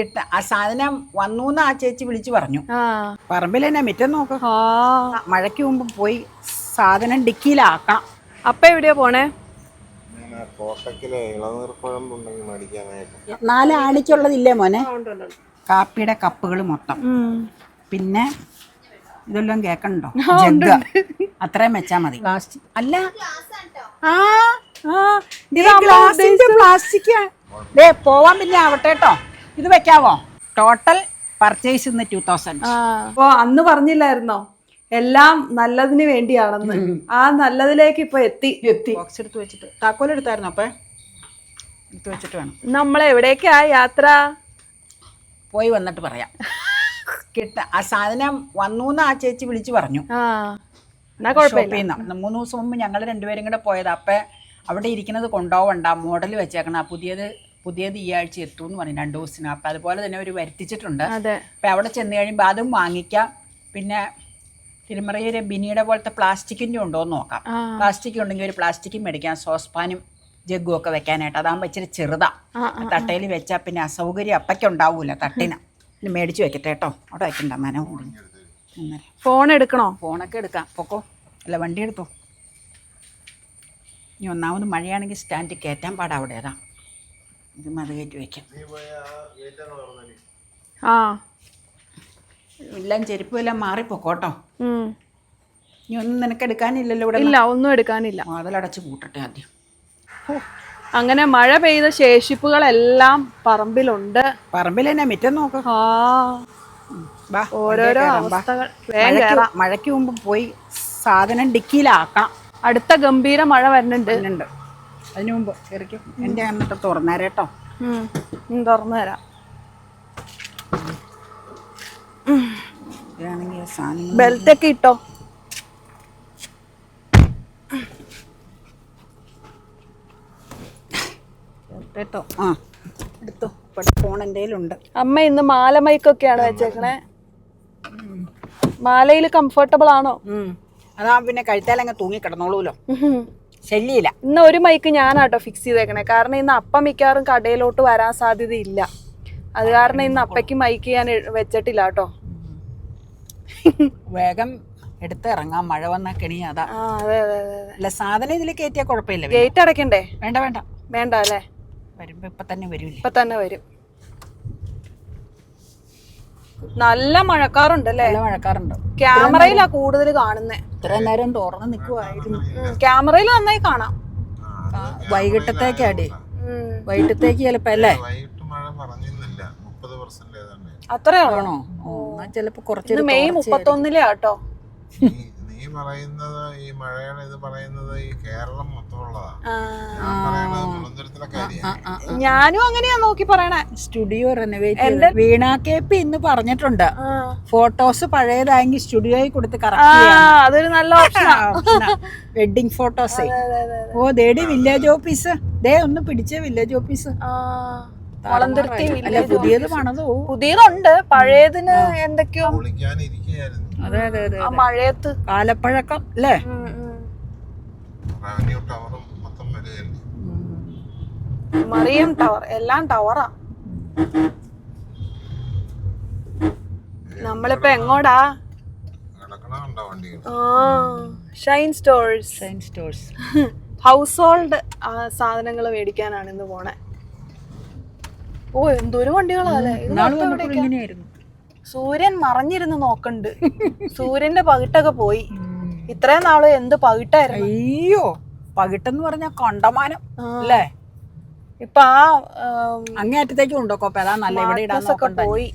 ഇട്ട- ആ സാധനം വന്നു എന്ന് ആ ചേച്ചി വിളിച്ചു പറഞ്ഞു. പറമ്പിൽ തന്നെ മിറ്റം നോക്ക്. ആ. മഴയ്ക്ക് മുമ്പ് പോയി സാധനം ഡിക്കിയിലാക്കണം. അപ്പ എവിടെയാ പോണേ? ഞാൻ കോട്ടക്കിലെ ഇളനീർക്കുഴമ്പുണ്ടെങ്കിൽ മേടിക്കാനായിട്ട്. നാല് ആണിക്കുള്ളതില്ലേ മോനെ? കാപ്പിയുടെ കപ്പുകൾ മൊത്തം. പിന്നെ ഇതെല്ലാം കേക്കണ്ടോ ജഗ്. അത്രയും വെച്ചാ മതി. പ്ലാസ്റ്റിക് അല്ല. പ്ലാസ്റ്റിക് ദേ പോവാൻ പിന്നെ ആവട്ടെ കേട്ടോ. ഇത് വെക്കാവോ? ടോട്ടൽ പർച്ചേസ് ഇന്ന് ടൂ തൗസൻഡ് അപ്പോ അന്ന് പറഞ്ഞില്ലായിരുന്നോ? എല്ലാം നല്ലതിന് വേണ്ടിയാണെന്ന്. ആ നല്ലതിലേക്ക് ഇപ്പൊ എത്തി. എത്തി. ബോക്സ് എടുത്ത് വെച്ചിട്ട്. താക്കോൽ എടുത്തായിരുന്നു അപ്പൊ? എടുത്ത് വെച്ചിട്ട് വേണം. നമ്മൾ എവിടേക്കാ യാത്ര? പോയി വന്നിട്ട് പറയാം. കിട്ട ആ സാധനം വന്നു എന്ന് ആ ചേച്ചി വിളിച്ചു പറഞ്ഞു. മൂന്ന് ദിവസം മുമ്പ് ഞങ്ങൾ രണ്ടുപേരും കൂടെ പോയത്. അപ്പം അവിടെ ഇരിക്കുന്നത് കൊണ്ടുപോകണ്ട മോഡൽ വെച്ചേക്കണം. പുതിയത് പുതിയത് ഈ ആഴ്ച എത്തും എന്ന് പറഞ്ഞു രണ്ട് ദിവസത്തിന് അപ്പം അതുപോലെ തന്നെ അവർ വരുത്തിച്ചിട്ടുണ്ട്. അപ്പം അവിടെ ചെന്ന് കഴിയുമ്പോൾ അതും വാങ്ങിക്കാം. പിന്നെ തിരുമറയിലെ ബിനിയുടെ പോലത്തെ പ്ലാസ്റ്റിക്കിന്റെ ഉണ്ടോ എന്ന് നോക്കാം. പ്ലാസ്റ്റിക് ഉണ്ടെങ്കിൽ ഒരു പ്ലാസ്റ്റിക്കും മേടിക്കാം. സോസ്പാനും ജഗ്ഗും ഒക്കെ വെക്കാനായിട്ട്. അതാകുമ്പോൾ ഇച്ചിരി ചെറുതാ. തട്ടയിൽ വെച്ചാൽ പിന്നെ അസൗകര്യം അപ്പയ്ക്ക് ഉണ്ടാവൂല തട്ടിന്. പിന്നെ മേടിച്ച് വെക്കട്ടെ കേട്ടോ. അവിടെ വെക്കണ്ട മനം ഫോൺ എടുക്കണോ? ഫോണൊക്കെ എടുക്കാം. പൊക്കോ. അല്ല വണ്ടി എടുത്തോ. ഇനി ഒന്നാമത് മഴയാണെങ്കിൽ സ്റ്റാൻഡ് കയറ്റാൻ പാടാ അവിടെ. അതാ. ഇത് വെക്കാം. വയ്ക്കാം നീ പോയ ആ എല്ലാം ചെരുപ്പും എല്ലാം മാറിപ്പോക്കോട്ടോ. ഇനി ഒന്നും നിനക്ക് എടുക്കാനില്ലല്ലോ ഇവിടെ. ഇല്ല ഒന്നും എടുക്കാനില്ല. വാതിലടച്ച് പൂട്ടട്ടെ ആദ്യം. അങ്ങനെ മഴ പെയ്ത ശേഷിപ്പുകളെല്ലാം പറമ്പിലുണ്ട്. പറമ്പിൽ തന്നെ മിറ്റം നോക്ക്. ആ. വാ, ഓരോരോ അവസ്ഥകൾ. മഴയ്ക്ക് മുമ്പ് പോയി സാധനം ഡിക്കിയിലാക്കണം. അടുത്ത ഗംഭീര മഴ വരുന്നുണ്ട്. അതിന് മുമ്പ് കയറിക്കും എന്റെ എന്നിട്ട് തുറന്നേരാ കേട്ടോ. തുറന്നു തരാം ഇതാണെങ്കിൽ സാധനം ബെൽറ്റ് ഒക്കെ ഇട്ടോ? കേട്ടോ ആ. എടുത്തോ. ഫോൺ എന്റെ അമ്മ ഇന്ന് മാല മൈക്കൊക്കെയാണ് വെച്ചേക്കണേ. മാലയിൽ കംഫർട്ടബിൾ ആണോ? അതാ പിന്നെ കഴുത്താലങ്ങ് തൂങ്ങി കിടന്നോളൂല്ലോ. ശല്യമില്ല. ഇന്ന് ഒരു മൈക്ക് ഞാനാട്ടോ ഫിക്സ് ചെയ്തേക്കണേ. കാരണം ഇന്ന് അപ്പ മിക്കവാറും കടയിലോട്ട് വരാൻ സാധ്യതയില്ല. അത് കാരണം ഇന്ന് അപ്പയ്ക്ക് മൈക്ക് ഞാൻ വെച്ചിട്ടില്ല കേട്ടോ വേഗം എടുത്ത് ഇറങ്ങാം. മഴ വന്ന കെണി അതാ. അല്ല സാധനം ഇതിൽ കയറ്റിയാൽ കുഴപ്പമില്ല ഗേറ്റ് അടയ്ക്കണ്ടേ? വേണ്ട വേണ്ട. വേണ്ട അല്ലേ? വരുമ്പോ ഇപ്പൊ തന്നെ വരും ഇപ്പൊ തന്നെ വരും. നല്ല മഴക്കാറുണ്ടല്ലേ? നല്ല മഴക്കാറുണ്ട്. ക്യാമറയിലാ കൂടുതൽ കാണുന്നേ. ഇത്രയും നേരം തുറന്ന് നിൽക്കുവായിരുന്നു ക്യാമറയിൽ നന്നായി കാണാം. വൈകിട്ടത്തേക്കാടി. വൈകിട്ടത്തേക്ക് ചിലപ്പോ അല്ലേ? അത്രയാണോ ചെലപ്പോ എന്നാ ചിലപ്പോ കുറച്ച് മെയ് മുപ്പത്തൊന്നിലെ ആട്ടോ നീ പറയുന്നത് ഈ മഴയുടെ ഇത് പറയുന്നത് ഈ കേരളം മൊത്തമുള്ളതാണ് ഞാൻ പറയണത് മുളന്തുരത്തിലെ കാര്യം. ഞാനും അങ്ങനെയാ നോക്കി പറയണേ. സ്റ്റുഡിയോ റെനോവേറ്റ് വീണ കേപ്പി ഇന്ന് പറഞ്ഞിട്ടുണ്ട്. ഫോട്ടോസ് പഴയതായെങ്കിൽ സ്റ്റുഡിയോയിൽ കൊടുത്ത് അതൊരു നല്ല ഓപ്ഷനാ വെഡിങ് ഫോട്ടോസേ ഓ ദേടി വില്ലേജ് ഓഫീസ് ദേ ഒന്ന് പിടിച്ചേ വില്ലേജ് ഓഫീസ് അല്ല പുതിയത് പണിതോ പുതിയതുണ്ട്. പഴയതിന് എന്തൊക്കെയോ അതെ അതെ അതെ ആ മഴയത്ത്. കാലപ്പഴക്കം അല്ലേ? മറിയം ടവർ എല്ലാം ടവറാ. നമ്മളിപ്പോ എങ്ങോടാ? Shine stores shine stores household സാധനങ്ങൾ മേടിക്കാനാണ് ഇന്ന് പോണേ. ഓ എന്തോരം വണ്ടികളാ അല്ലേ? ഇന്നാൾ മൊത്തം വന്നപ്പോൾ എവിടേക്കാ? ഇങ്ങനെയായിരുന്നു സൂര്യൻ മറഞ്ഞിരുന്ന് നോക്കണ്ട്. സൂര്യന്റെ പകിട്ടൊക്കെ പോയി. ഇത്രയും നാൾ എന്ത് പകിട്ടായിരുന്നു? അയ്യോ പകിട്ടെന്ന് പറഞ്ഞാൽ കണ്ടമാനം അല്ലേ? ഇപ്പൊ ആ അങ്ങേറ്റത്തേക്ക് ഉണ്ടോ കോപ്പ. അതാ നല്ല ഇവിടെ ഇടാൻ പോയി.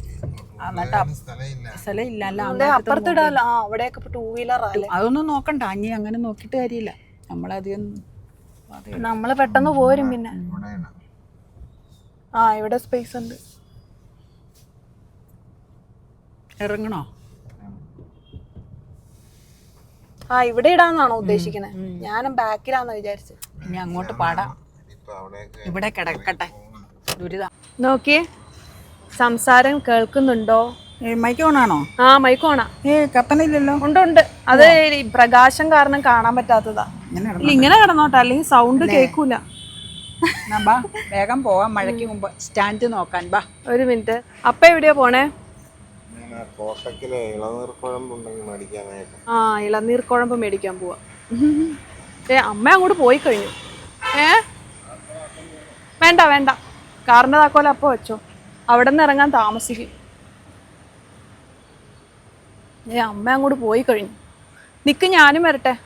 അപ്പുറത്തിടാലോ അവിടെയൊക്കെ ടൂ വീലർ അതൊന്നും നോക്കണ്ട. അഞ്ഞി അങ്ങനെ നോക്കിട്ട് കാര്യമില്ല. നമ്മളധികം അത് നമ്മൾ പെട്ടെന്ന് പോരും പിന്നെ. ആ ഇവിടെ സ്പേസ് ഉണ്ട്. ഇറങ്ങണോ? ആ ഇവിടെ ഇടാന്നാണോ ഉദ്ദേശിക്കുന്നത് ഞാനും ബാക്കിലാന്ന് വിചാരിച്ചത് ഇനി അങ്ങോട്ട് പാടാം. ഇവിടെ കിടക്കട്ടെ. ദുരിതം നോക്കിയേ സംസാരം കേൾക്കുന്നുണ്ടോ? മൈക്ക് ഓണാണോ ആ മൈക്കോണാ ഏ കത്തണില്ലല്ലോ. ഉണ്ട് ഉണ്ട്. അത് പ്രകാശം കാരണം കാണാൻ പറ്റാത്തതാ. ഇങ്ങനെ കിടന്നോട്ടെ. അല്ലെങ്കിൽ സൗണ്ട് കേൾക്കൂല ബാ വേഗം പോവാം മഴയ്ക്ക് മുമ്പ് സ്റ്റാൻഡ് നോക്കാൻ ബാ. ഒരു മിനിറ്റ്. അപ്പ എവിടെയാ പോണേ? മേടിക്കാനായിട്ട്. ആ ഇളനീർ കുഴമ്പ് മേടിക്കാൻ പോവാ. ഏ അമ്മ അങ്ങോട്ട് പോയി കഴിഞ്ഞു. ഏ? വേണ്ട വേണ്ട. കാറിന്റെ താക്കോല അപ്പൊ വെച്ചോ. അവിടെ നിന്ന് ഇറങ്ങാൻ താമസിക്കും. ഏ അമ്മ അങ്ങോട്ട് പോയി കഴിഞ്ഞു. നിക്ക് ഞാനും വരട്ടെ.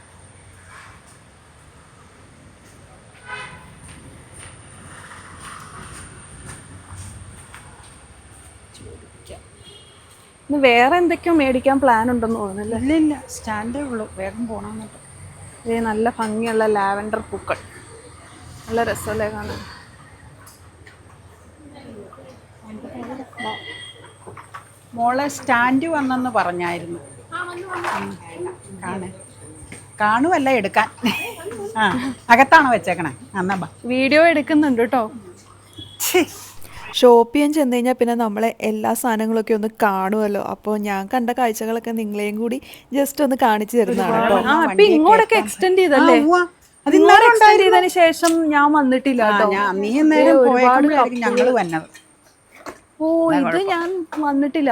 ഇന്ന് വേറെ എന്തൊക്കെയോ മേടിക്കാൻ പ്ലാൻ ഉണ്ടെന്ന് തോന്നുന്നില്ല ഇല്ല ഇല്ല. സ്റ്റാൻഡേ ഉള്ളൂ. വേഗം പോണമെന്നിട്ട് ഏ നല്ല ഭംഗിയുള്ള ലാവൻഡർ പൂക്കൾ. നല്ല രസമല്ലേ കാണാൻ? മോളെ സ്റ്റാൻഡ് വന്നെന്ന് പറഞ്ഞായിരുന്നു. കാണ്. കാണുമല്ല എടുക്കാൻ. ആ അകത്താണോ വെച്ചേക്കണേ? എന്നാ വീഡിയോ എടുക്കുന്നുണ്ട് കേട്ടോ. ഷോപ്പ് ചെയ്യാൻ ചെന്ന് കഴിഞ്ഞാൽ പിന്നെ നമ്മളെ എല്ലാ സാധനങ്ങളൊക്കെ ഒന്ന് കാണുമല്ലോ. അപ്പോൾ ഞാൻ കണ്ട കാഴ്ചകളൊക്കെ നിങ്ങളെയും കൂടി ജസ്റ്റ് ഒന്ന് കാണിച്ചു തരുന്നതാണ് കേട്ടോ. ഇങ്ങോട്ടൊക്കെ എക്സ്റ്റെൻഡ് ചെയ്തല്ലേ. അത് ഇങ്ങോട്ട് എക്സ്റ്റെൻഡ് ചെയ്തതിന് ശേഷം ഞാൻ വന്നിട്ടില്ല ഞാൻ നീ നേരം ഞങ്ങൾ വന്നത്. ഓ ഇത് ഞാൻ വന്നിട്ടില്ല.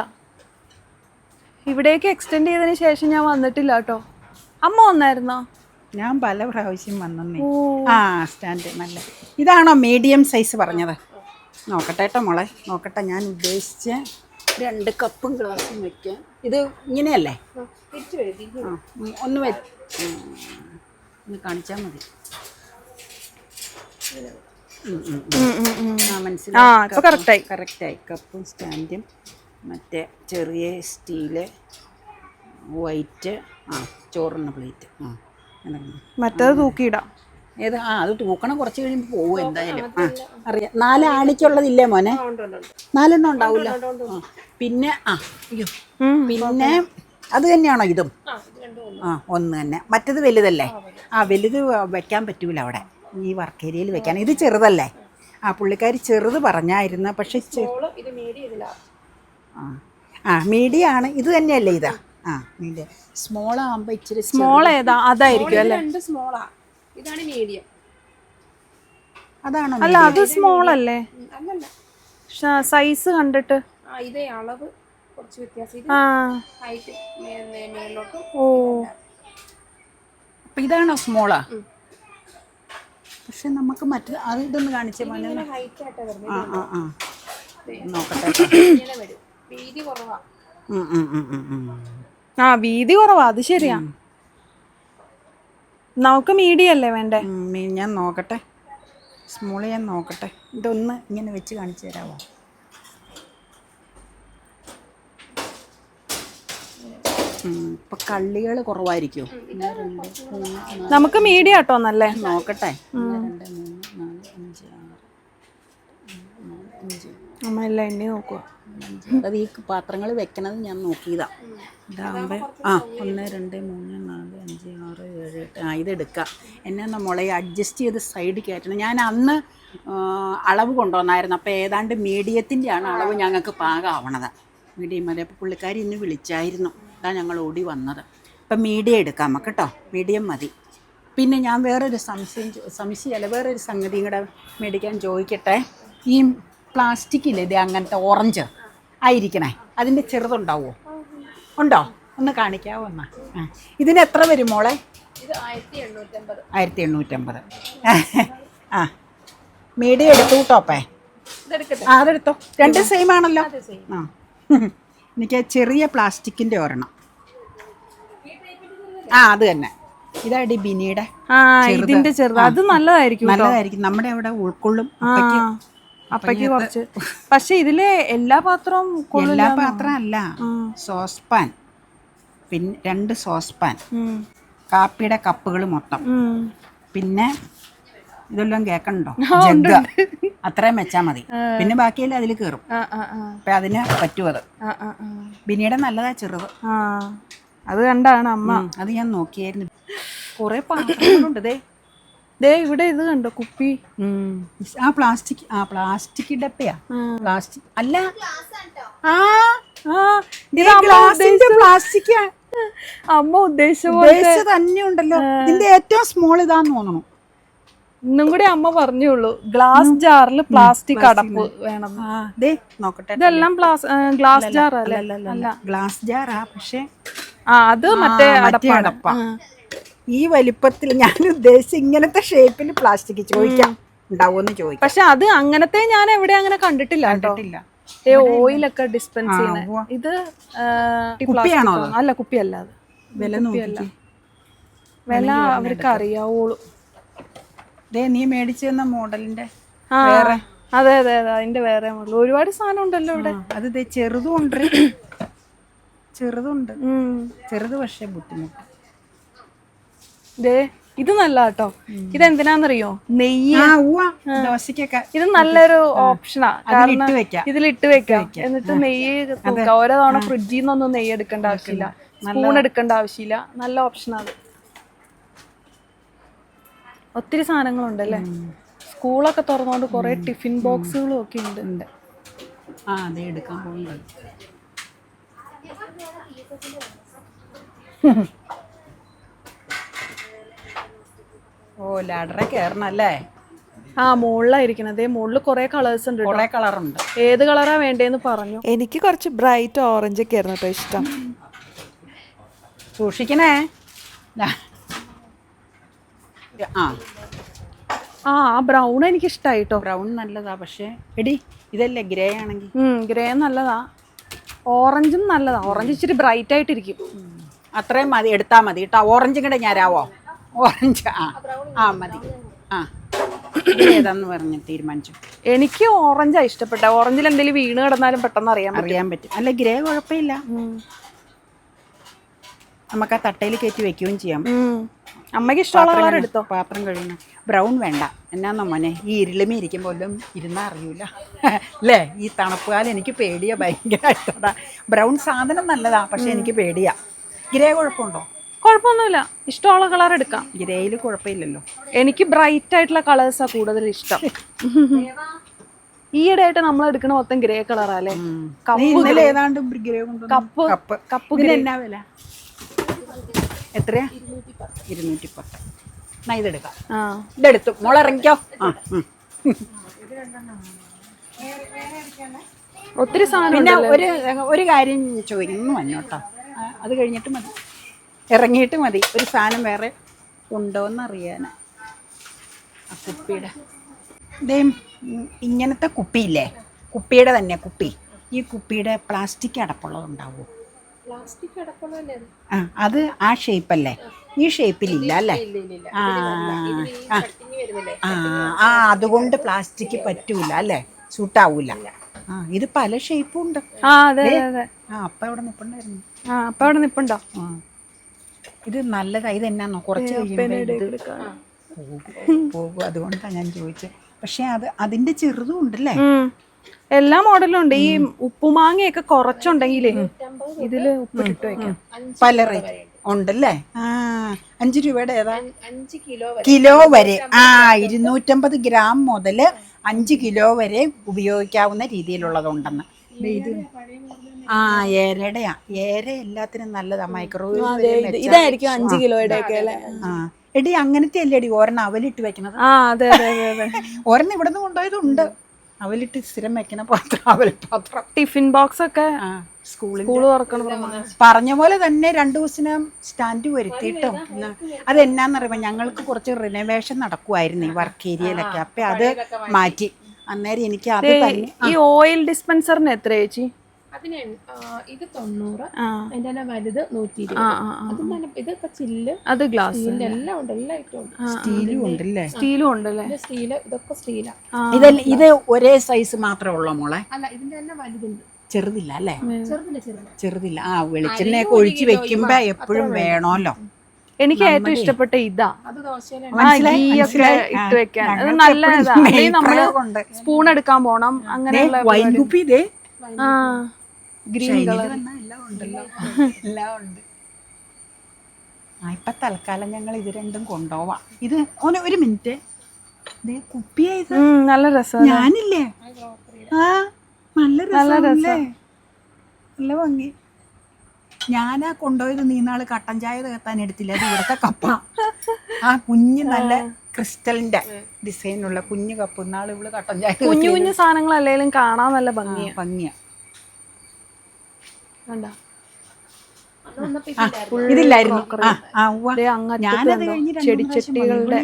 ഇവിടേക്ക് എക്സ്റ്റെൻഡ് ചെയ്തതിന് ശേഷം ഞാൻ വന്നിട്ടില്ല കേട്ടോ. അമ്മ വന്നായിരുന്നോ? ഞാൻ പല പ്രാവശ്യം വന്നേ ആ സ്റ്റാൻഡ് നല്ല. ഇതാണോ മീഡിയം സൈസ് പറഞ്ഞത്? നോക്കട്ടെ കേട്ടോ മോളെ നോക്കട്ടെ ഞാൻ ഉദ്ദേശിച്ച രണ്ട് കപ്പും ഗ്ലാസും വെക്കാം. ഇത് ഇങ്ങനെയല്ലേ? ആ ഒന്ന് വെ ഒന്ന് കാണിച്ചാൽ മതി. മനസ്സിലായി. ആയി. കറക്റ്റായി കപ്പും സ്റ്റാൻഡും മറ്റേ ചെറിയ സ്റ്റീൽ വൈറ്റ് ആ ചോറിന് പ്ലേറ്റ് ആ. മറ്റേത് തൂക്കിയിടാം. ഏത്? ആ അത് തൂക്കണം. കുറച്ച് കഴിയുമ്പോൾ പോകും എന്തായാലും. ആ അറിയാം. നാല് ആണിക്കുള്ളതില്ലേ മോനെ നാലെണ്ണം ഉണ്ടാവില്ല പിന്നെ ആ അയ്യോ. പിന്നെ അത് തന്നെയാണോ ഇതും? ആ ഒന്ന് തന്നെ. മറ്റത് വലുതല്ലേ? ആ വലുത്. വെക്കാൻ പറ്റൂല അവിടെ. ഈ വർക്ക് ഏരിയയിൽ വെക്കാൻ. ഇത് ചെറുതല്ലേ? ആ പുള്ളിക്കാരി ചെറുത് പറഞ്ഞായിരുന്നു. പക്ഷെ ആ ആ മീഡിയ ആണ്. ഇത് തന്നെയല്ലേ ഇതാ? ആ മീഡിയ സ്മോൾ ആകുമ്പോൾ ഇച്ചിരി ചെറുത്. സ്മോൾ ഏതാ? അതായിരിക്കും അല്ലേ? അതാണോ അല്ല അത് സ്മോൾ അല്ലേ? അല്ലല്ല. സൈസ് കണ്ടിട്ട്. ആ ഇതേ അളവ് കുറച്ച് വ്യത്യാസം. ആ. ഹൈറ്റ് മേലോട്ട് ഓ. അപ്പൊ ഇതാണോ സ്മോളാ പക്ഷെ നമുക്ക് മറ്റു അത് ഇതൊന്ന് കാണിച്ച മോനെ. ഹൈറ്റ് ആയിട്ടാ വരുന്നത്. ആ ആ ആ. നോക്കട്ടെ. ഇങ്ങനെ വരും. വീതി കുറവാ. ആ വീതി കുറവാ അത് ശരിയാ. നമുക്ക് മീഡിയം അല്ലേ വേണ്ടേ? ഞാൻ നോക്കട്ടെ. സ്മോൾ ഞാൻ നോക്കട്ടെ. ഇതൊന്ന് ഇങ്ങനെ വെച്ച് കാണിച്ചു തരാമോ ഇപ്പൊ കള്ളികൾ കുറവായിരിക്കും? നമുക്ക് മീഡിയം കേട്ടോ നല്ലേ? നോക്കട്ടെ. അമ്മ എല്ലാം എണ്ണി നോക്കുക അഞ്ച്. അത് ഈ പാത്രങ്ങൾ വെക്കണത് ഞാൻ നോക്കിയതാ. ഇതാകുമ്പോൾ ആ ഒന്ന് രണ്ട് മൂന്ന് നാല് അഞ്ച് ആറ് ഏഴ് എട്ട് ആ ഇതെടുക്കാം എന്നെ നമ്മളെ അഡ്ജസ്റ്റ് ചെയ്ത് സൈഡ് കയറ്റണം ഞാൻ അന്ന് അളവ് കൊണ്ടുവന്നായിരുന്നു. അപ്പോൾ ഏതാണ്ട് മീഡിയത്തിന്റെയാണ് അളവ് ഞങ്ങൾക്ക് പാകമാവണത് മീഡിയം മതി. അപ്പോൾ പുള്ളിക്കാരി ഇന്ന് വിളിച്ചായിരുന്നു. അതാ ഞങ്ങൾ ഓടി വന്നത്. അപ്പം മീഡിയം എടുക്കാം നമുക്ക് കേട്ടോ മീഡിയം മതി. പിന്നെ ഞാൻ വേറൊരു സംശയം സംശയമല്ല വേറൊരു സംഗതിയും കൂടെ മേടിക്കാൻ ചോദിക്കട്ടെ? ഈ പ്ലാസ്റ്റിക്കില്ലേ ഇത് അങ്ങനത്തെ ഓറഞ്ച്? ആയിരിക്കണേ. അതിന്റെ ചെറുതുണ്ടാവുമോ ഉണ്ടോ? ഒന്ന് കാണിക്കാവോ എന്നാ? ഇതിന് എത്ര വരും മോളെ? ഇത് ആയിരത്തി എണ്ണൂറ്റമ്പത്. ആ. മീഡിയം എടുത്തു കൂട്ടോപ്പേ ആ അതെടുത്തോ. രണ്ട് സെയിം ആണല്ലോ. ആ. എനിക്ക് ചെറിയ പ്ലാസ്റ്റിക്കിന്റെ ഒരെണ്ണം. ആ അത് തന്നെ. ഇതാടി ബിനിയുടെ ആ ഇതിന്റെ ചെറുത്. അത് നല്ലതായിരിക്കും. നല്ലതായിരിക്കും. നമ്മുടെ അവിടെ ഉൾക്കൊള്ളും ആ. അപ്പയ്ക്ക് അപ്പയ്ക്ക് കുറച്ച്. പക്ഷെ ഇതിൽ എല്ലാ പാത്രവും എല്ലാ പാത്രം അല്ല സോസ്പാൻ. പിന്നെ രണ്ട് സോസ്പാൻ. കാപ്പിയുടെ കപ്പുകൾ മൊത്തം. പിന്നെ ഇതെല്ലാം കേക്കണ്ടോ? ജഗ് അത്രയും വെച്ചാൽ മതി. പിന്നെ ബാക്കിയെല്ലാം അതിൽ കയറും അപ്പൊ അതിന് പറ്റുമത് ബിനിയുടെ നല്ലതാ ചെറുത്. ആ. അത് കണ്ടാണ് അമ്മ. അത് ഞാൻ നോക്കിയായിരുന്നു. കുറേ പാത്രങ്ങളുണ്ട് ദേ. ദേ ഇവിടെ ഇത് കണ്ടോ കുപ്പി? ആ പ്ലാസ്റ്റിക് ആ പ്ലാസ്റ്റിക് ഡപ്പയാ പ്ലാസ്റ്റിക്. അല്ല. ആ ആ. ഇത് ഗ്ലാസിന്റെ പ്ലാസ്റ്റിക് അമ്മ ഉദ്ദേശിച്ച തന്നെ ഉണ്ടല്ലോ. ഇതിന്റെ ഏറ്റവും സ്മോൾ ഇതാന്ന് തോന്നണം. ഇന്നും കൂടി അമ്മ പറഞ്ഞുള്ളൂ. ഗ്ലാസ് ജാറിൽ പ്ലാസ്റ്റിക് അടപ്പ് വേണം. നോക്കട്ടെ. ഇതെല്ലാം ഗ്ലാസ് ജാർ അല്ല. ഗ്ലാസ് ജാറാ പക്ഷേ ആ അത് മറ്റേ അടപ്പാ. ഈ വലിപ്പത്തിൽ ഞാൻ ഉദ്ദേശിച്ച ഇങ്ങനത്തെ ഷേപ്പിൽ പ്ലാസ്റ്റിക് ചോദിക്കാം. ഉണ്ടാവുമെന്ന് ചോദിക്കും. പക്ഷെ അത് അങ്ങനത്തെ ഞാൻ എവിടെ അങ്ങനെ കണ്ടിട്ടില്ല കണ്ടിട്ടില്ല. ഓയിലൊക്കെ ഡിസ്പെൻസ് ചെയ്യുന്ന. ഇത് കുപ്പിയാണോ. അല്ല കുപ്പിയല്ല അത്. വില നോക്കിക്കേ. വില അവർക്ക് അറിയാവുള്ളൂ നീ മേടിച്ചു തന്ന മോഡലിന്റെ അതെ അതെ അതെ അതിന്റെ വേറെ മോഡൽ ഒരുപാട് സാധനം ഉണ്ടല്ലോ ഇവിടെ. അത് ചെറുതും ഉണ്ട്. ചെറുതുണ്ട്. ചെറുത് പക്ഷേ ബുദ്ധിമുട്ട്. ദേ ഇത് നല്ല കേട്ടോ ഇതെന്തിനാന്നറിയോ? നെയ്യ്. ആ ഉവ്വ. ദോശക്കൊക്കെ ഇത് നല്ലൊരു ഓപ്ഷനാ. കാരണം. ഇതിലിട്ട് വെക്കാം. എന്നിട്ട് നെയ്യ് തൂക്കാം. ഓരോ തവണ ഫ്രിഡ്ജിൽ നിന്നൊന്നും നെയ്യ് എടുക്കേണ്ട ആവശ്യമില്ല. സ്പൂൺ എടുക്കേണ്ട ആവശ്യമില്ല. നല്ല ഓപ്ഷനാണ് ഒത്തിരി സാധനങ്ങളുണ്ട് സാധനങ്ങളുണ്ടല്ലേ സ്കൂളൊക്കെ തുറന്നുകൊണ്ട് കുറെ ടിഫിൻ ബോക്സുകളും ഒക്കെ ഉണ്ട്. ഉണ്ട്. ആ അതെ എടുക്കാൻ പോകുന്നത് ഓ ലാഡറെ കയറണം അല്ലേ ആ മുകളിലായിരിക്കണം അതേ മുകളിൽ കുറെ കളേഴ്സ് ഉണ്ട്. കുറെ കളറുണ്ട് ഏത് കളറാ വേണ്ടേന്ന് പറഞ്ഞു. എനിക്ക് കുറച്ച് ബ്രൈറ്റ് ഓറഞ്ച് ഒക്കെ ആയിരുന്നു കേട്ടോ ഇഷ്ടം. സൂക്ഷിക്കണേ. ആ. ആ ബ്രൗൺ എനിക്ക് ഇഷ്ടായിട്ടോ ബ്രൗൺ നല്ലതാ പക്ഷേ എടി ഇതല്ലേ ഗ്രേ ആണെങ്കിൽ. ഗ്രേ നല്ലതാ. ഓറഞ്ചും നല്ലതാ. ഓറഞ്ച് ഇച്ചിരി ബ്രൈറ്റ് ആയിട്ടിരിക്കും. അത്രയും മതി എടുത്താൽ മതി. കേട്ടോ ഓറഞ്ചും കൂടെ ഞാനാവോ ഓറഞ്ച്. ആ ആ മതി. ആ. ഏതാന്ന് പറഞ്ഞ് തീരുമാനിച്ചു. എനിക്ക് ഓറഞ്ചാ ഇഷ്ടപ്പെട്ട ഓറഞ്ചിൽ എന്തെങ്കിലും വീണ് കിടന്നാലും പെട്ടെന്ന് അറിയാൻ പറ്റും. അറിയാൻ പറ്റും. അല്ല ഗ്രേ കുഴപ്പമില്ല. നമുക്ക് ആ തട്ടയിൽ കയറ്റി വെക്കുകയും ചെയ്യാം. ഉം. അമ്മയ്ക്ക് ഇഷ്ടമുള്ള കളർ എടുത്തോ? പാത്രം കഴുകണം. ബ്രൗൺ വേണ്ട. എന്നാന്നോ മോനെ? ഈ ഇരുളിമ ഇരിക്കുമ്പോൾ വല്ലതും ഇരുന്നാ അറിയൂല. അല്ലേ? ഈ തണുപ്പ് കാലം എനിക്ക് പേടിയാ ഭയങ്കരമായിട്ടാ ബ്രൗൺ സാധനം നല്ലതാ പക്ഷെ എനിക്ക് പേടിയാ. ഗ്രേ കുഴപ്പമുണ്ടോ? കുഴപ്പമൊന്നുമില്ല. ഇഷ്ടമുള്ള കളർ എടുക്കാം. ഗ്രേയിൽ കുഴപ്പമില്ലല്ലോ. എനിക്ക് ബ്രൈറ്റ് ആയിട്ടുള്ള കളേഴ്സാണ് കൂടുതൽ ഇഷ്ടം. ഈയിടെ ആയിട്ട് നമ്മൾ എടുക്കണ മൊത്തം ഗ്രേ കളറല്ലേ ഇന്നലെ ഏതാണ്ട് ഗ്രേ കപ്പ് കപ്പ്. കപ്പ് എന്നാ വില? എത്രയാ? ഇരുന്നൂറ്റി പത്ത് എന്നാ ഇതെടുക്കാം. ആ. ഇതെടുത്തു. മുളറിക്കോ ആ. ഒത്തിരി സാധനം പിന്നെ ഒരു ഒരു കാര്യം ചോദിക്കുന്നു വന്നോട്ടോ. ആ, അത് കഴിഞ്ഞിട്ട് മതി. ഇറങ്ങിയിട്ട് മതി. ഒരു സാധനം വേറെ ഉണ്ടോന്ന് അറിയാനാ ആ കുപ്പിയുടെ. ഇതേ ഇങ്ങനത്തെ കുപ്പിയില്ലേ? കുപ്പിയുടെ തന്നെ കുപ്പി. ഈ കുപ്പിയുടെ പ്ലാസ്റ്റിക് അടപ്പുള്ളതുണ്ടാവോ പ്ലാസ്റ്റിക് അടപ്പുള്ളതല്ലേ? ആ അത് ആ ഷേപ്പല്ലേ ഈ ഷേപ്പിലില്ല അല്ലേ? ആ ആ. ആ ആ അതുകൊണ്ട് പ്ലാസ്റ്റിക് പറ്റൂല അല്ലേ? സൂട്ടാവൂല ആ ഇത് പല ഷേപ്പും ഉണ്ട്. ആ അതെ ആ അപ്പ ഇവിടെ നിപ്പുണ്ടായിരുന്നു. ആ അപ്പ അവിടെ നിപ്പുണ്ടോ? ആ. ഇത് നല്ലതാ. ഇത് എന്നാന്നോ? കുറച്ച് കഴിയുമ്പോ ഇത് പോകും അതുകൊണ്ടാണ് ഞാൻ ചോദിച്ചത് പക്ഷെ അത് അതിന്റെ ചെറുതും ഉണ്ടല്ലേ? എല്ലാ മോഡലും ഉണ്ട്. ഈ ഉപ്പുമാങ്ങയൊക്കെ കുറച്ചുണ്ടെങ്കിലേ ഇതിൽ ഉപ്പ് വെക്കാം. പല റേറ്റ് ഉണ്ടല്ലേ? ആ അഞ്ച് രൂപയുടെ ഏതാ? അഞ്ച് കിലോ വരെ. കിലോ വരെ. ആ ഇരുന്നൂറ്റമ്പത് ഗ്രാം മുതൽ അഞ്ച് കിലോ വരെ ഉപയോഗിക്കാവുന്ന രീതിയിലുള്ളതുണ്ടെന്ന്. ഉണ്ടെന്ന് ഇത്. ആ ഏരയുടെയാ ഏര എല്ലാത്തിനും നല്ലതാ. മൈക്രോവേവ് ഇതായിരിക്കും അഞ്ച് കിലോയുടെ ഒക്കെ അല്ലേ? ആ. എടി അങ്ങനത്തെ അല്ലേ എടി ഒരെണ്ണം അവലിട്ട് വെക്കണത്? ആ അതെ അതെ അതെ ഒരെണ്ണം ഇവിടെ നിന്ന് കൊണ്ടുപോയതുണ്ട്. അവലിട്ട് സ്ഥിരം വെക്കണ പാത്രം അവൽ പാത്രം. ടിഫിൻ ബോക്സ് ഒക്കെ സ്കൂളിൽ സ്കൂൾ തുറക്കണ പറഞ്ഞ പോലെ തന്നെ രണ്ടു ദിവസം സ്റ്റാൻഡ് വരുത്തിയിട്ടും. അത് അതെന്നാന്നറിയുമ്പോ ഞങ്ങൾക്ക് കുറച്ച് റിനോവേഷൻ നടക്കുമായിരുന്നു ഈ വർക്ക് ഏരിയയിലൊക്കെ അപ്പൊ അത് മാറ്റി. അന്നേരം എനിക്ക് അത് ഈ ഓയിൽ ഡിസ്പെൻസറിന് എത്ര ചേച്ചി? അതിന് ഇത് തൊണ്ണൂറ് ആ. അതിന്റെ തന്നെ വലുത് നൂറ്റി ഇരുപത്. അതും തന്നെ ഇതൊക്കെ ചില്ല് അത് ഗ്ലാസ് എല്ലാം ഉണ്ട് എല്ലാ ഐറ്റവും ഉണ്ട് സ്റ്റീലും ഉണ്ടല്ലേ? സ്റ്റീലും ഉണ്ടല്ലേ? സ്റ്റീൽ ഇതൊക്കെ സ്റ്റീലാ. ഇതല്ല ഇത് ഒരേ സൈസ് മാത്രമേ ഉള്ളൂ മോളെ? അല്ല ഇതിന്റെ തന്നെ വലുതുണ്ട്. ചെറുതില്ല അല്ലേ? ചെറുതില്ല ചെറുത് ചെറുതില്ല. ആ വെളിച്ചെണ്ണയൊക്കെ ഒഴിച്ച് വെക്കുമ്പോ എപ്പോഴും വേണമല്ലോ. എനിക്ക് ഏറ്റവും ഇഷ്ടപ്പെട്ട ഇതാ. ഇട്ട് വെക്കാൻ. അത് നല്ല ഇതാ. അല്ലെങ്കിൽ നമ്മൾ സ്പൂൺ എടുക്കാൻ പോണം. അങ്ങനെയുള്ള ഇതേ ആ. ഗ്രീൻ കളർ എല്ലാം ഉണ്ടല്ലോ. എല്ലാം ഉണ്ട്. ആ ഇപ്പൊ തൽക്കാലം ഞങ്ങൾ ഇത് രണ്ടും കൊണ്ടുപോവാം ഇത് ഓനെ ഒരു മിനിറ്റ്. ദേ കുപ്പിയാ ഇത് നല്ല രസം ഞാനില്ലേ? ആ നല്ല രസമല്ലേ നല്ല ഭംഗി. ഞാനാ കൊണ്ടുപോയത് നീ നാൾ കട്ടൻ ചായ തേത്താൻ എടുത്തില്ല. അത് ഇവിടുത്തെ കപ്പ. ആ കുഞ്ഞ് നല്ല ക്രിസ്റ്റലിന്റെ ഡിസൈനുള്ള കുഞ്ഞു കപ്പ്. നാളെ ഇവൾ കട്ടൻ ചായ കുഞ്ഞു കുഞ്ഞു സാധനങ്ങൾ അല്ലെങ്കിലും കാണാൻ നല്ല ഭംഗിയാ. ഭംഗിയാ. ഇതില്ലായിരുന്നു. ഞാനത്? കഴിഞ്ഞ് ചെടിച്ചട്ടികളുടെ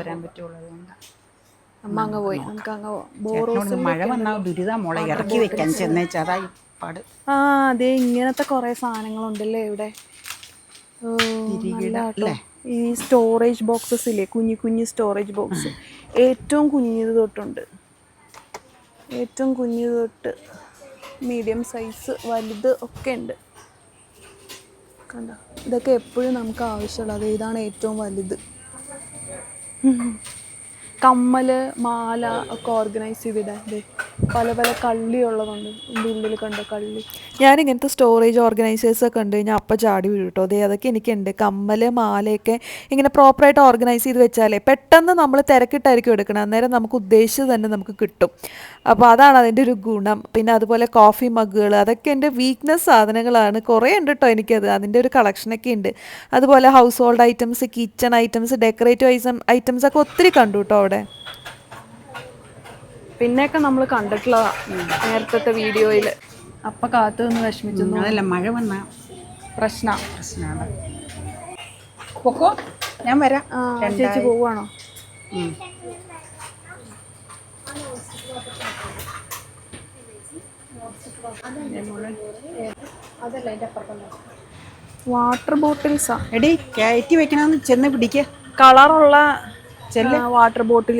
വരാൻ പറ്റുള്ളൂ അമ്മ അങ്ങ് പോയി. നമുക്ക് അങ്ങ് ബോറോസ് മഴ വന്നാൽ ദുരിതാ മോളെ ഇറക്കി വെക്കാൻ ചെന്നേച്ചതാ പാട്. ആ അതെ ഇങ്ങനത്തെ കൊറേ സാധനങ്ങളുണ്ടല്ലേ ഇവിടെ. ഈ സ്റ്റോറേജ് ബോക്സസ് ഇല്ലേ? കുഞ്ഞു കുഞ്ഞു സ്റ്റോറേജ് ബോക്സ് ഏറ്റവും കുഞ്ഞത് തൊട്ടുണ്ട്. ഏറ്റവും കുഞ്ഞത് തൊട്ട്. മീഡിയം സൈസ് വലുത് ഒക്കെ ഉണ്ട്. കണ്ടോ? ഇതൊക്കെ എപ്പോഴും നമുക്ക് ആവശ്യമുള്ളത് ഇതാണ് ഏറ്റവും വലുത്. കമ്മൽ മാല ഒക്കെ ഓർഗനൈസ് ചെയ്തിടാൻ പല പല കള്ളി ഉള്ളതുണ്ട്. ഉള്ളിൽ കണ്ട കള്ളി? ഞാൻ ഇങ്ങനത്തെ സ്റ്റോറേജ് ഓർഗനൈസേഴ്സ് ഒക്കെ ഉണ്ട്. ഞാൻ അപ്പം ചാടി വീഴും കേട്ടോ അതെ അതൊക്കെ എനിക്കുണ്ട്. കമ്മൽ മാലയൊക്കെ ഇങ്ങനെ പ്രോപ്പറായിട്ട് ഓർഗനൈസ് ചെയ്ത് വെച്ചാലേ പെട്ടെന്ന് നമ്മൾ തിരക്കിട്ടായിരിക്കും എടുക്കണം. അന്നേരം നമുക്ക് ഉദ്ദേശിച്ചത് തന്നെ നമുക്ക് കിട്ടും. അപ്പോൾ അതാണ് അതിന്റെ ഒരു ഗുണം. പിന്നെ അതുപോലെ കോഫി മഗ്ഗുകൾ അതൊക്കെ എന്റെ വീക്ക്നെസ് സാധനങ്ങളാണ്. കുറേ ഉണ്ട് കേട്ടോ എനിക്കത്. അതിന്റെ ഒരു കളക്ഷനൊക്കെ ഉണ്ട്. അതുപോലെ household items kitchen items decorative ഐസം items ഒക്കെ ഒത്തിരി കണ്ടു കേട്ടോ അവിടെ. പിന്നെയൊക്കെ നമ്മൾ കണ്ടിട്ടുള്ള നേരത്തെ വീഡിയോയിൽ അപ്പൊ കാത്തു നിന്ന് വിഷമിച്ചു. അതല്ല മഴ വന്ന പ്രശ്ന. പ്രശ്നമാണ് പൊക്കോ? ഞാൻ വരാം. ചേച്ചി പോവാണോ വാട്ടർ ബോട്ടിൽസാ എടി കയറ്റി വെക്കണമെന്ന് ചെന്ന് പിടിക്ക. കളറുള്ള ചെല്ല. വാട്ടർ ബോട്ടിൽ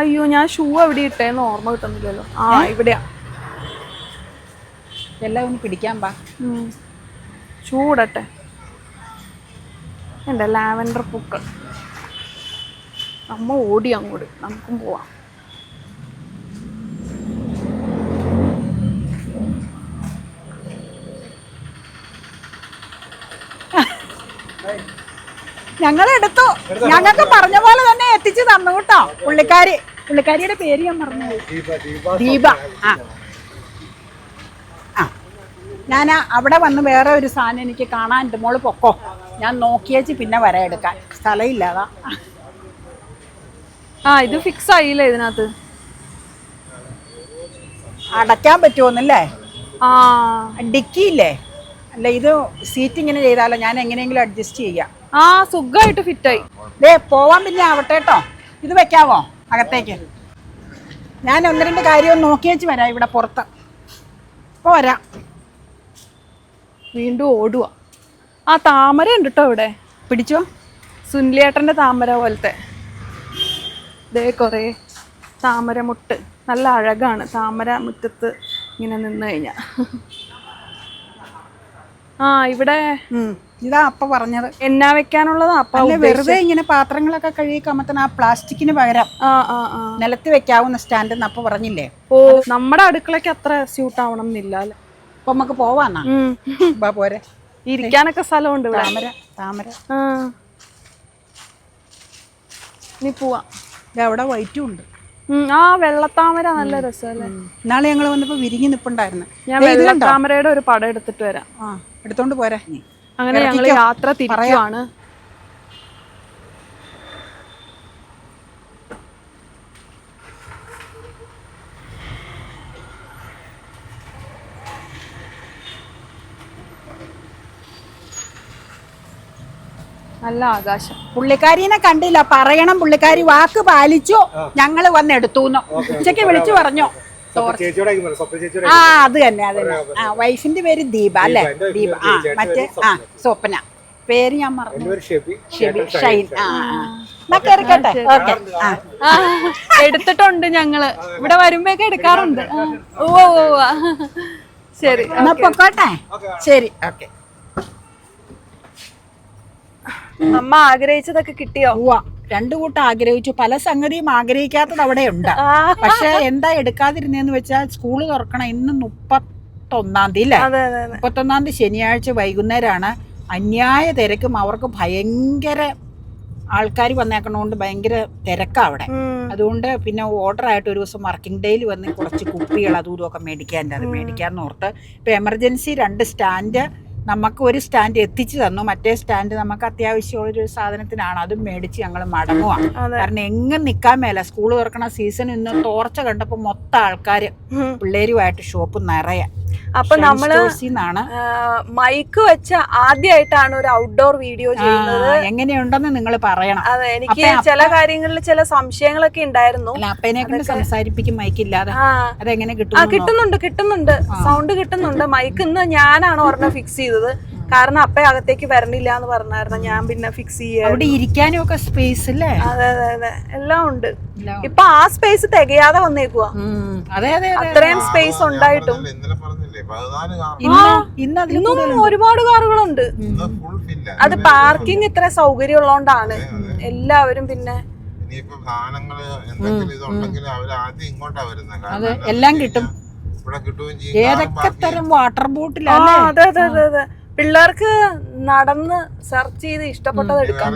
അയ്യോ ഞാൻ ഷൂ അവിടെ ഇട്ടേന്ന് ഓർമ്മ കിട്ടുന്നില്ലല്ലോ. ആ ഇവിടെയാ. എല്ലാം ഒന്ന് പിടിക്കാൻ പാ. ഷൂ ഇടട്ടെ എന്റെ ലാവൻഡർ പൂക്കൾ. അമ്മ ഓടി അങ്ങോട്ട്. നമുക്കും പോവാം. ഞങ്ങൾ എടുത്തു ഞങ്ങൾക്ക് പറഞ്ഞ പോലെ തന്നെ എത്തിച്ചു തന്നു കേട്ടോ. പുള്ളിക്കാരി. പുള്ളിക്കാരിയുടെ പേര് ഞാൻ പറഞ്ഞു ദീപ. ആ. ആ. ഞാൻ അവിടെ വന്ന് വേറെ ഒരു സാധനം എനിക്ക് കാണാനുണ്ട്. മോൾ പൊക്കോ. ഞാൻ നോക്കിയേച്ച് പിന്നെ വര എടുക്കാൻ. സ്ഥലമില്ലാതാ ആ ഇത് ഫിക്സ് ആയില്ലേ ഇതിനകത്ത്? അടയ്ക്കാൻ പറ്റുമോന്നല്ലേ ആ. ഡിക്കിയില്ലേ? അല്ല ഇത് സീറ്റ് ഇങ്ങനെ ചെയ്താലോ? ഞാൻ എങ്ങനെയെങ്കിലും അഡ്ജസ്റ്റ് ചെയ്യാം. ആ സുഖമായിട്ട് ഫിറ്റായി. ദേ പോവാൻ പിന്നെ ആവട്ടെ കേട്ടോ ഇത് വെക്കാവോ? അകത്തേക്ക്. ഞാൻ ഒന്ന് രണ്ട് കാര്യം നോക്കി വെച്ച് വരാം ഇവിടെ പുറത്ത്. ഇപ്പോൾ വരാം. വീണ്ടും ഓടുക ആ താമര ഉണ്ട് കേട്ടോ ഇവിടെ. പിടിച്ചോ? സുനിലേട്ടന്റെ താമര പോലത്തെ. ഇതേ കുറേ താമര മുട്ട് നല്ല അഴകാണ്. താമര മുറ്റത്ത് ഇങ്ങനെ നിന്ന് കഴിഞ്ഞാൽ ആ ഇവിടെ. ഇതാ അപ്പ പറഞ്ഞത്. എണ്ണ വെക്കാനുള്ളത് അപ്പ അല്ല വെറുതെ ഇങ്ങനെ പാത്രങ്ങളൊക്കെ കഴുകി ആ പ്ലാസ്റ്റിക്കിന് പകരം ആ ആ ആ. നിലത്ത് വെക്കാവുന്ന സ്റ്റാൻഡ് എന്ന് അപ്പ പറഞ്ഞില്ലേ? ഓ നമ്മുടെ അടുക്കളയ്ക്ക് അത്ര സ്യൂട്ട് ആവണം എന്നില്ല അല്ലേ? അപ്പൊ നമുക്ക് പോവാന്നാ? ബാ പോരെ. ഇരിക്കാനൊക്കെ സ്ഥലമുണ്ട് താമര താമര. നീ പോവാ. അവിടെ വൈറ്റും ഉണ്ട്. ആ വെള്ളത്താമര നല്ല രസമല്ലേ ഇന്നാളെ ഞങ്ങൾ വന്നപ്പോ വിരിഞ്ഞു നിപ്പുണ്ടായിരുന്നു. ഞാൻ താമരയുടെ വെള്ളത്താമരയുടെ ഒരു പടം എടുത്തിട്ട് വരാം. ആ എടുത്തോണ്ട് പോരെ. അങ്ങനെ ഞങ്ങൾ യാത്ര തിരിക്കുവാണ്. നല്ല ആകാശം. പുള്ളിക്കാരിനെ കണ്ടില്ല. പറയണം പുള്ളിക്കാരി വാക്ക് പാലിച്ചു. ഞങ്ങൾ വന്ന് എടുത്തു ഉച്ചയ്ക്ക് വിളിച്ചു പറഞ്ഞു. ആ അത് തന്നെ അത് തന്നെ. ആ വൈഫിന്റെ പേര് ദീപ അല്ലേ? ദീപ ആ മറ്റേ ആ സ്വപ്ന. പേര് ഞാൻ മറന്നു. ഷെബി. ഷൈൻ. ആ കേറിക്കോട്ടെ. ഓക്കെ എടുത്തിട്ടുണ്ട് ഞങ്ങൾ. ഇവിടെ വരുമ്പോഴൊക്കെ എടുക്കാറുണ്ട്. ഓ ഓ. ശരി എന്നാ പൊക്കോട്ടെ. ശരി ഓക്കെ. അമ്മ ആഗ്രഹിച്ചതൊക്കെ കിട്ടിയോ? രണ്ടു കൂട്ടം ആഗ്രഹിച്ചു. പല സംഗതിയും ആഗ്രഹിക്കാത്തത് അവിടെ ഉണ്ട് പക്ഷെ എന്താ എടുക്കാതിരുന്നേന്ന് വെച്ചാൽ സ്കൂൾ തുറക്കണം ഇന്ന് മുപ്പത്തൊന്നാം തീയതി അല്ലേ? മുപ്പത്തൊന്നാം തീയതി ശനിയാഴ്ച വൈകുന്നേരമാണ് അന്യായ തിരക്കും അവർക്ക് ഭയങ്കര ആൾക്കാർ വന്നേക്കണോണ്ട് ഭയങ്കര തിരക്കാ അവിടെ. അതുകൊണ്ട് പിന്നെ ഓർഡർ ആയിട്ട് ഒരു ദിവസം വർക്കിംഗ് ഡേയിൽ വന്ന് കുറച്ച് കുപ്പികൾ അതും ഇതും ഒക്കെ മേടിക്കാൻ അത് മേടിക്കാന്ന് ഓർത്ത്. ഇപ്പൊ എമർജൻസി രണ്ട് സ്റ്റാൻഡ് നമുക്ക് ഒരു സ്റ്റാൻഡ് എത്തിച്ചു തന്നു. മറ്റേ സ്റ്റാൻഡ് നമുക്ക് അത്യാവശ്യമുള്ളൊരു സാധനത്തിനാണ്. അതും മേടിച്ച് ഞങ്ങൾ മടങ്ങുവാണ്. കാരണം എങ്ങും നിൽക്കാൻ മേല. സ്കൂൾ തുറക്കണ സീസൺ ഇന്ന് തോർച്ച കണ്ടപ്പോൾ മൊത്തം ആൾക്കാർ പിള്ളേരുമായിട്ട് ഷോപ്പ് നിറയെ. അപ്പൊ നമ്മൾ മൈക്ക് വെച്ച ആദ്യമായിട്ടാണ് ഒരു ഔട്ട്ഡോർ വീഡിയോ ചെയ്യുന്നത്. എങ്ങനെയുണ്ടെന്ന് നിങ്ങൾ പറയണം. അതെ എനിക്ക് ചില കാര്യങ്ങളിൽ ചില സംശയങ്ങളൊക്കെ ഉണ്ടായിരുന്നു. അപ്പനെ കൊണ്ട് സംസാരിപ്പിക്കും മൈക്ക് ഇല്ലാതെ. അതെങ്ങനെ കിട്ടും കിട്ടുന്നുണ്ട് കിട്ടുന്നുണ്ട്. സൗണ്ട് കിട്ടുന്നുണ്ട്. മൈക്ക് ഇന്ന് ഞാനാണ് ഒരെണ്ണം ഫിക്സ് ചെയ്തത്. കാരണം അപ്പ അകത്തേക്ക് വരണില്ല എന്ന് പറഞ്ഞായിരുന്നു. ഞാൻ പിന്നെ ഫിക്സ് ചെയ്യാ ഇരിക്കാനും ഒക്കെ സ്പേസ് അല്ലേ അതെ അതെ അതെ. എല്ലാം ഉണ്ട്. ഇപ്പൊ ആ സ്പേസ് തികയാതെ വന്നേക്കുവാ. അതെ അതെ അതെ. അത്രയും സ്പേസ് ഉണ്ടായിട്ടും. ഇന്ന് ഒരുപാട് കാറുകളുണ്ട്. ഫുൾ ഫില്ല അത് പാർക്കിംഗ് ഇത്ര സൗകര്യം ഉള്ളതുകൊണ്ടാണ് എല്ലാവരും പിന്നെ ഇനിയിപ്പോ സാധനങ്ങൾ എന്തെങ്കിലും ഇതുണ്ടെങ്കിൽ അവർ ആദ്യം ഇങ്ങോട്ടാ വരുന്നത്. കാരണം അതെ, എല്ലാം കിട്ടും. ഏതൊക്കെ തരം വാട്ടർ ബോട്ടിൽ അതെ അതെ അതെ അതെ. പിള്ളേർക്ക് നടന്ന് സെർച്ച് ചെയ്ത് ഇഷ്ടപ്പെട്ടത് എടുക്കാം.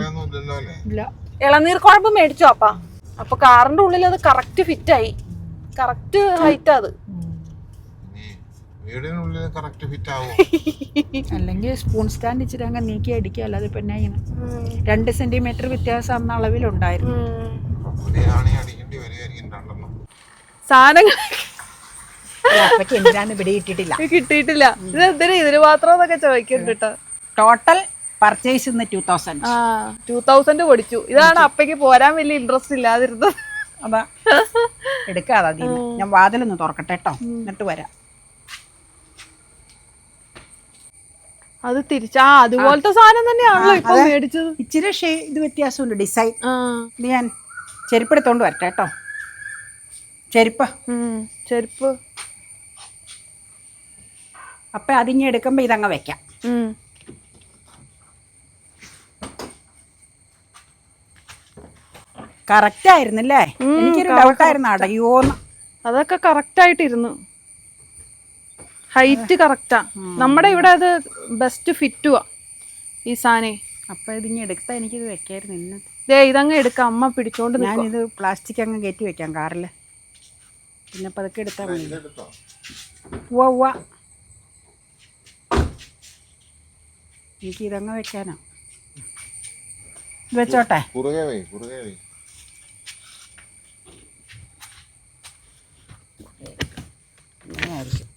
ഇല്ല. ഇളനീർ കുഴമ്പ് മേടിച്ചോ അപ്പ. അപ്പൊ കാറിന്റെ ഉള്ളിൽ അത് കറക്റ്റ് ഫിറ്റ് ആയി. കറക്റ്റ് ഹൈറ്റ് അത്. ഇനി വീടിനുള്ളിൽ കറക്റ്റ് ഫിറ്റ് ആവും? അല്ലെങ്കിൽ സ്പൂൺ സ്റ്റാൻഡ് ഇച്ചിരി അങ്ങ് നീക്കി അടിക്കുക അല്ലാതെ പിന്നെ ഇങ്ങനെ രണ്ട് സെന്റിമീറ്റർ വ്യത്യാസം അന്ന് അളവിലുണ്ടായിരുന്നു. സാധനങ്ങൾ എന്തിനാന്ന് ഇവിടെ ഇട്ടിട്ടില്ല. കിട്ടിയിട്ടില്ല. ഇത് എന്തിനാ ഇതിന് മാത്രം എന്നൊക്കെ ചോദിക്കുന്നുണ്ട് ടോട്ടൽ പർച്ചേസ് ഇന്ന് ടൂ തൗസൻഡ് ആ ടൂ തൗസൻഡ് പൊടിച്ചു. ഇതാണ് അപ്പയ്ക്ക് പോരാൻ വലിയ ഇൻട്രസ്റ്റ് ഇല്ലാതിരുന്നത്. അതാ. എടുക്കാതെ അതിൽ ഞാൻ വാതിലൊന്ന് തുറക്കട്ടെ കേട്ടോ എന്നിട്ട് വരാം. അത് തിരിച്ചാ അതുപോലത്തെ സാധനം തന്നെയാണല്ലോ ഇപ്പൊ. മേടിച്ചത്. ഇച്ചിരി ഷേ ഇത് വ്യത്യാസമുണ്ട് ഡിസൈൻ ആ. ഇത് ഞാൻ ചെരുപ്പെടുത്തോണ്ട് വരട്ടെ കേട്ടോ ചെരുപ്പ്. ചെരുപ്പ്. അപ്പം അതിങ്ങി എടുക്കുമ്പോൾ ഇതങ്ങ് വെക്കാം. കറക്റ്റ് ആയിരുന്നല്ലേ? എനിക്കൊരു ഡൗട്ട് ആയിരുന്നു. അടയോന്ന്. അതൊക്കെ കറക്റ്റ് ആയിട്ടിരുന്നു. ഹൈറ്റ് കറക്റ്റാ നമ്മുടെ ഇവിടെ അത് ബെസ്റ്റ് ഫിറ്റുവാ ഈ സാധനം. അപ്പൊ ഇതിങ്ങ് എടുത്താ എനിക്കിത് വെക്കായിരുന്നു ഇന്ന് ദേ ഇതങ്ങ് എടുക്കാം. അമ്മ പിടിച്ചോണ്ട് നിൽക്കും ഞാനിത് പ്ലാസ്റ്റിക് അങ്ങ് കയറ്റി വെക്കാം കാറിൽ പിന്നെ പതുക്കെ എടുത്താൽ മതി. എടുത്തോ? ഉവ്വ ഉവ്വ. എനിക്ക് ഇതങ്ങ് വെക്കാനാ. വെച്ചോട്ടെ. കുറുകെ വൈ വൈ. ഇങ്ങനെയായിരിക്കും.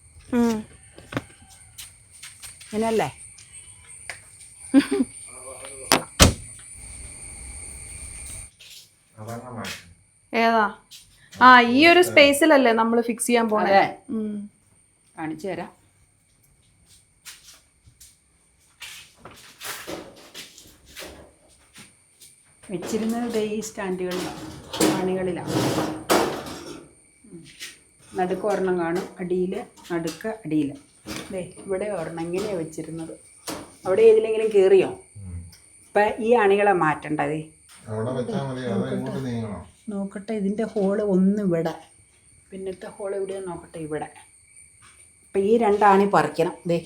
ഏതാ? ആ ഈ ഒരു സ്പേസിലല്ലേ നമ്മൾ ഫിക്സ് ചെയ്യാൻ പോണേ? കാണിച്ചു തരാം. വെച്ചിരുന്നത് ഈ സ്റ്റാൻഡുകളിലാണ് പാണികളിലാണ്. നടുക്ക് ഒരെണ്ണം കാണും അടിയിൽ നടുക്ക് അടിയിൽ ദേ ഇവിടെ ഒരെണ്ണം ഇങ്ങനെയാണ് വെച്ചിരുന്നത്. അവിടെ ഏതിലെങ്കിലും കയറിയോ ഇപ്പം ഈ അണികളെ മാറ്റണ്ടതേ നോക്കട്ടെ ഇതിന്റെ ഹോൾ ഒന്ന് ഇവിടെ. പിന്നത്തെ ഹോൾ എവിടെയാണ് നോക്കട്ടെ ഇവിടെ. അപ്പം ഈ രണ്ടാണി പറിക്കണം ദേ.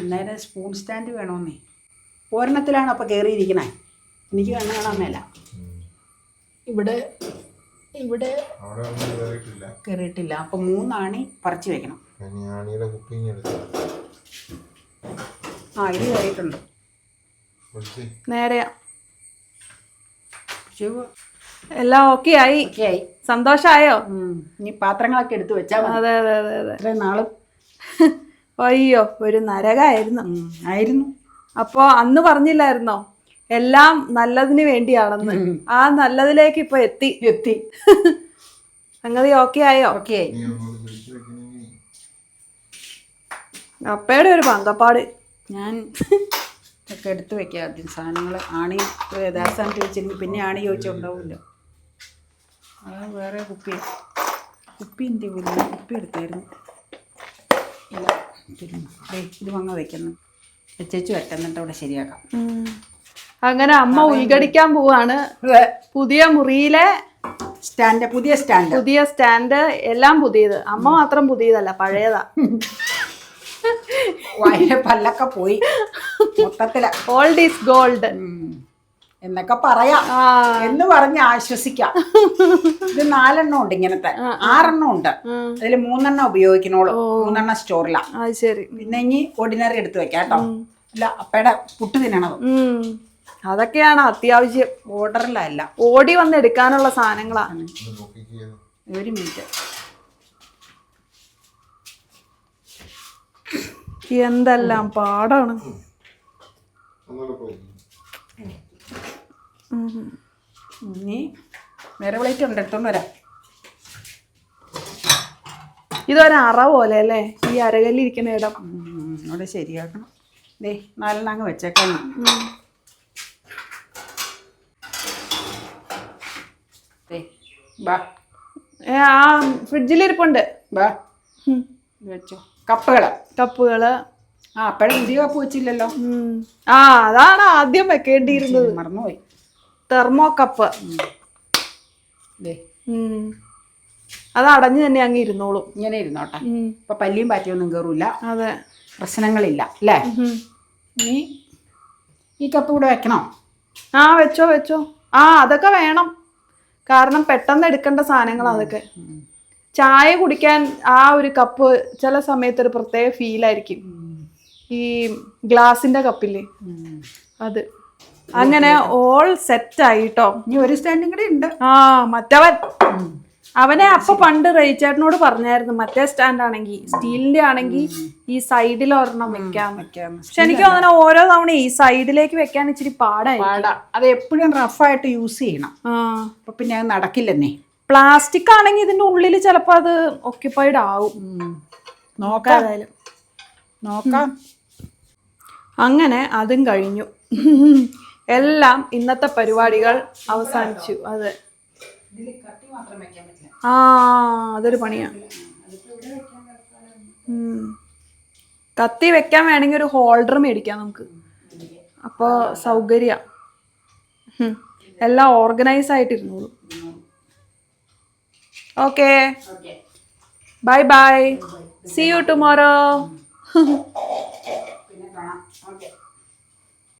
അന്നേരം സ്പൂൺ സ്റ്റാൻഡ് വേണമെന്നേ ഒരെണ്ണത്തിലാണ് അപ്പോൾ കയറിയിരിക്കണേ എനിക്ക് കണ്ണു കാണാൻ മേല. ഇവിടെ ഇവിടെ കയറിയിട്ടില്ല അപ്പൊ മൂന്നാണി പറിച്ച് വെക്കണം. ആ ഇത് കയറിയിട്ടുണ്ട് നേരെയാ എല്ലാം ഓക്കെ ആയി? ഓക്കെ ആയി. സന്തോഷായോ? ഉം. ഇനി പാത്രങ്ങളൊക്കെ എടുത്തു വെച്ചാ അതെ അതെ അതെ അതെ. ഇത്രയും നാളും. അയ്യോ ഒരു നരകായിരുന്നു. ആയിരുന്നു. അപ്പോ അന്ന് പറഞ്ഞില്ലായിരുന്നോ? എല്ലാം നല്ലതിന് വേണ്ടിയാണെന്ന്. ആ നല്ലതിലേക്ക് ഇപ്പൊ എത്തി. എത്തി. സംഗതി ഓക്കെ ആയോ? ഓക്കെ ആയി. അപ്പയുടെ ഒരു പങ്കപ്പാട്. ഞാൻ ഒക്കെ എടുത്തു വെക്കാം ആദ്യം സാധനങ്ങൾ. ആണി യഥാസ്ഥാനത്ത് വെച്ചിരുന്നു പിന്നെ ആണി ചോദിച്ചുണ്ടാവില്ല അത് വേറെ കുപ്പി. കുപ്പി എന്ത് വലിയ കുപ്പി എടുത്തായിരുന്നു. ഇല്ല ഇത് വാങ്ങാൻ വെക്കുന്നു. വെക്കാം എന്നിട്ട് അവിടെ ശരിയാക്കാം. അങ്ങനെ അമ്മ ഉൾഗടിക്കാൻ പോവാണ്. പുതിയ മുറിയിലെ സ്റ്റാൻഡ് പുതിയ സ്റ്റാൻഡ്. പുതിയ സ്റ്റാൻഡ് എല്ലാം പുതിയത്. അമ്മ മാത്രം പുതിയതല്ല പഴയതാ. വയ പല്ലൊക്കെ പോയി. മൊത്തത്തിൽ. ഓൾഡ് ഈസ് ഗോൾഡ് എന്നൊക്കെ പറയാം. എന്ന് പറഞ്ഞ് ആശ്വസിക്കാം. ഇത് നാലെണ്ണം ഉണ്ട് ഇങ്ങനത്തെ. ആറെണ്ണം ഉണ്ട്. അതിൽ മൂന്നെണ്ണം ഉപയോഗിക്കണോളൂ. മൂന്നെണ്ണം സ്റ്റോറിലാ. അത് ശരി. പിന്നെ ഇനി ഓർഡിനറി എടുത്ത് വെക്കാം കേട്ടോ. അല്ല അപ്പയുടെ പുട്ട് തിന്നണത്. ഉം. അതൊക്കെയാണ് അത്യാവശ്യം. ഓർഡറിലല്ല ഓടി വന്ന് എടുക്കാനുള്ള സാധനങ്ങളാണ് ഒരു മിനിറ്റ്. എന്തെല്ലാം പാടാണ്. ഇനി വേറെ പ്ലേറ്റ് ഉണ്ട് എടുത്തോണ്ട് വരാം. ഇതൊരു അറ പോലെ അല്ലേ? ഈ അരകല്ലിരിക്കുന്ന ഇടം. അവിടെ ശരിയാക്കണം. ദേ നാലെണ്ണം അങ്ങ് വെച്ചേക്കാം ബാ. ആ ഫ്രിഡ്ജിലിരിപ്പുണ്ട് ബാ. ഇത് വെച്ചോ. കപ്പുകൾ കപ്പുകൾ. ആ അപ്പഴും പുതിയ കപ്പ് വെച്ചില്ലല്ലോ. ആ അതാണ് ആദ്യം വെക്കേണ്ടിയിരുന്നത്. മറന്നുപോയി. Thermo cup. അത് അടഞ്ഞു തന്നെ അങ്ങ് ഇരുന്നോളും. ഇങ്ങനെ ഇരുന്നോട്ടെ. ഇപ്പൊ പല്ലിയും പാറ്റിയൊന്നും കയറൂല അതെ. പ്രശ്നങ്ങളില്ല അല്ലേ. ഈ കപ്പ് കൂടെ വെക്കണോ? ആ വെച്ചോ വെച്ചോ. ആ അതൊക്കെ വേണം. കാരണം പെട്ടെന്ന് എടുക്കേണ്ട സാധനങ്ങളാ അതൊക്കെ. ചായ കുടിക്കാൻ ആ ഒരു കപ്പ് ചില സമയത്ത് ഒരു പ്രത്യേക ഫീലായിരിക്കും ഈ ഗ്ലാസിന്റെ കപ്പില്ലേ അത്. അങ്ങനെ ഓൾ സെറ്റ് ആയിട്ടോ. ഇനി ഒരു സ്റ്റാൻഡും കൂടെ ഉണ്ട്. ആ മറ്റവൻ. അവനെ അപ്പൊ പണ്ട് റേച്ചേട്ടനോട് പറഞ്ഞായിരുന്നു മറ്റേ സ്റ്റാൻഡ് ആണെങ്കിൽ സ്റ്റീലിന്റെ ആണെങ്കിൽ ഈ സൈഡിൽ ഒരെണ്ണം വെക്കാൻ വെക്കാം. പക്ഷെ എനിക്ക് അങ്ങനെ ഓരോ തവണ ഈ സൈഡിലേക്ക് വെക്കാൻ ഇച്ചിരി പാടായി പാടാ. അത് എപ്പോഴും റഫായിട്ട് യൂസ് ചെയ്യണം. ആ. അപ്പൊ പിന്നെ അത് നടക്കില്ലെന്നേ. പ്ലാസ്റ്റിക് ആണെങ്കിൽ ഇതിന്റെ ഉള്ളിൽ ചിലപ്പോ അത് ഓക്യുപൈഡ് ആവും. നോക്കാം. അങ്ങനെ അതും കഴിഞ്ഞു. എല്ലാം ഇന്നത്തെ പരിപാടികൾ അവസാനിച്ചു അതെ. ആ അതൊരു പണിയാണ്. കത്തി വെക്കാൻ വേണമെങ്കിൽ ഒരു ഹോൾഡർ മേടിക്കാം നമുക്ക്. അപ്പോൾ സൗകര്യ. എല്ലാം organise ആയിട്ടിരുന്നോളൂ. Okay. Bye bye. See you tomorrow